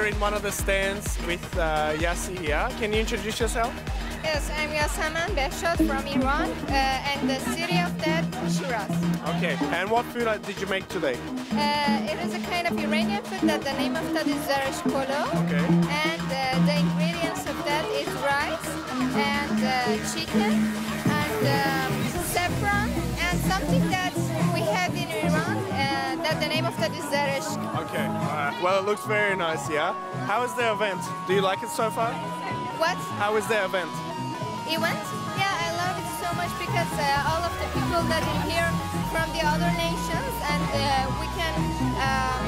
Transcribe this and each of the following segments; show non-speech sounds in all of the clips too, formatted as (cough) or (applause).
the stands with uh, Yassi here. Can you introduce yourself? Yes, I'm Yasemen Behshad from Iran, uh, and the city of that Shiraz. Okay. And what food uh, did you make today? Uh, it is a kind of Iranian food that the name of that is zarish kolo, Okay. and uh, the ingredients of that is rice and uh, chicken and um, saffron and something that Okay. Well, it looks very nice. Yeah. How is the event? Do you like it so far? What How is the event? event? Yeah, I love it so much because uh, all of the people that are here from the other nations, and uh, we can um,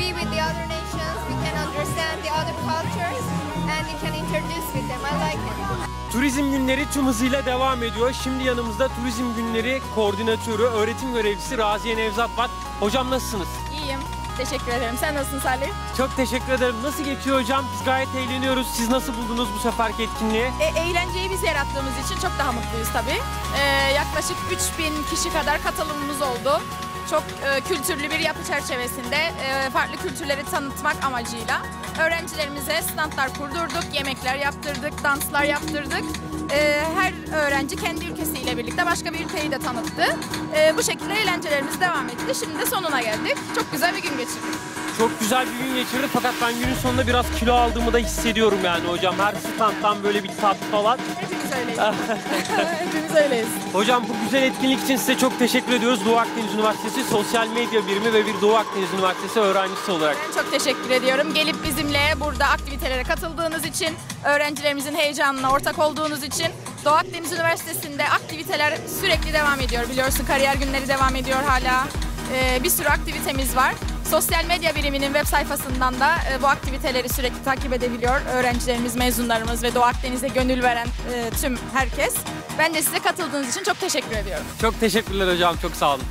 be with the other nations. We can understand the other cultures, and you can introduce with them. I like it. Turizm günleri tüm hızıyla devam ediyor. Şimdi yanımızda turizm günleri koordinatörü, öğretim görevlisi Raziye Nevzat var. Hocam nasılsınız? İyiyim. Teşekkür ederim. Sen nasılsın Salih? Çok teşekkür ederim. Nasıl geçiyor hocam? Biz gayet eğleniyoruz. Siz nasıl buldunuz bu seferki etkinliği? E, eğlenceyi biz yarattığımız için çok daha mutluyuz tabii. E, yaklaşık 3000 kişi kadar katılımımız oldu. Çok e, kültürlü bir yapı çerçevesinde e, farklı kültürleri tanıtmak amacıyla öğrencilerimize standlar kurdurduk, yemekler yaptırdık, danslar yaptırdık. E, her öğrenci kendi ülkesiyle birlikte başka bir ülkeyi de tanıttı. E, bu şekilde eğlencelerimiz devam etti. Şimdi de sonuna geldik. Çok güzel bir gün geçirdik. Çok güzel bir gün geçirdik fakat ben günün sonunda biraz kilo aldığımı da hissediyorum yani hocam. Her standtan böyle bir tat falan. Öyleyiz. (laughs) Hepimiz öyleyiz. Hocam bu güzel etkinlik için size çok teşekkür ediyoruz. Doğu Akdeniz Üniversitesi Sosyal Medya Birimi ve bir Doğu Akdeniz Üniversitesi öğrencisi olarak. Ben çok teşekkür ediyorum. Gelip bizimle burada aktivitelere katıldığınız için, öğrencilerimizin heyecanına ortak olduğunuz için Doğu Akdeniz Üniversitesi'nde aktiviteler sürekli devam ediyor. Biliyorsun kariyer günleri devam ediyor hala. Ee, bir sürü aktivitemiz var. Sosyal medya biriminin web sayfasından da e, bu aktiviteleri sürekli takip edebiliyor. Öğrencilerimiz, mezunlarımız ve Doğu Akdeniz'e gönül veren e, tüm herkes. Ben de size katıldığınız için çok teşekkür ediyorum. Çok teşekkürler hocam. Çok sağ olun.